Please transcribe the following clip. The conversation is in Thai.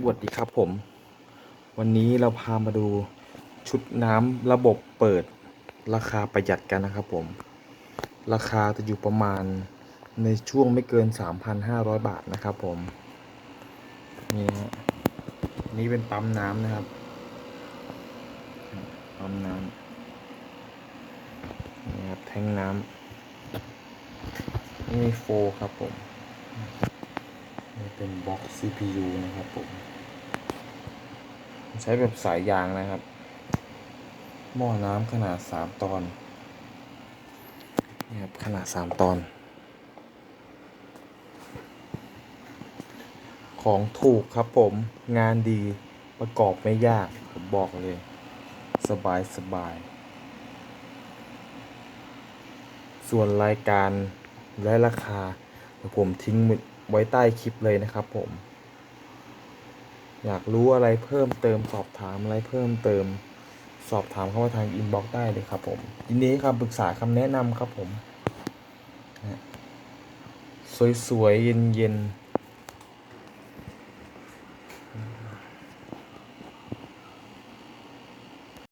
สวัสดีครับผม วันนี้เราพามาดูชุดน้ำระบบเปิดราคาประหยัดกันนะครับผม ราคาจะอยู่ประมาณในช่วงไม่เกิน 3,500 บาทนะครับผม นี่นะฮะนี่เป็นปั๊มน้ำนะครับ ปั๊มน้ำนี่ครับแทงน้ำนี่โฟครับผม เป็นบล็อก CPU นะครับผม ใช้แบบสายยางนะครับ หม้อน้ำขนาด 3 ตอน นี่ครับ ขนาด 3 ตอน ของถูกครับผม งานดีประกอบไม่ยาก ผมบอกเลย สบายสบาย ส่วนรายการและราคาเดี๋ยวผมทิ้ง ไว้ใต้คลิปเลยนะครับผม อยากรู้อะไรเพิ่มเติมสอบถามอะไรเพิ่มเติมสอบถามเข้ามาทางอินบ็อกซ์ได้เลยครับผมยินดีให้คำปรึกษาคำแนะนำครับผม สวยๆ เย็นๆ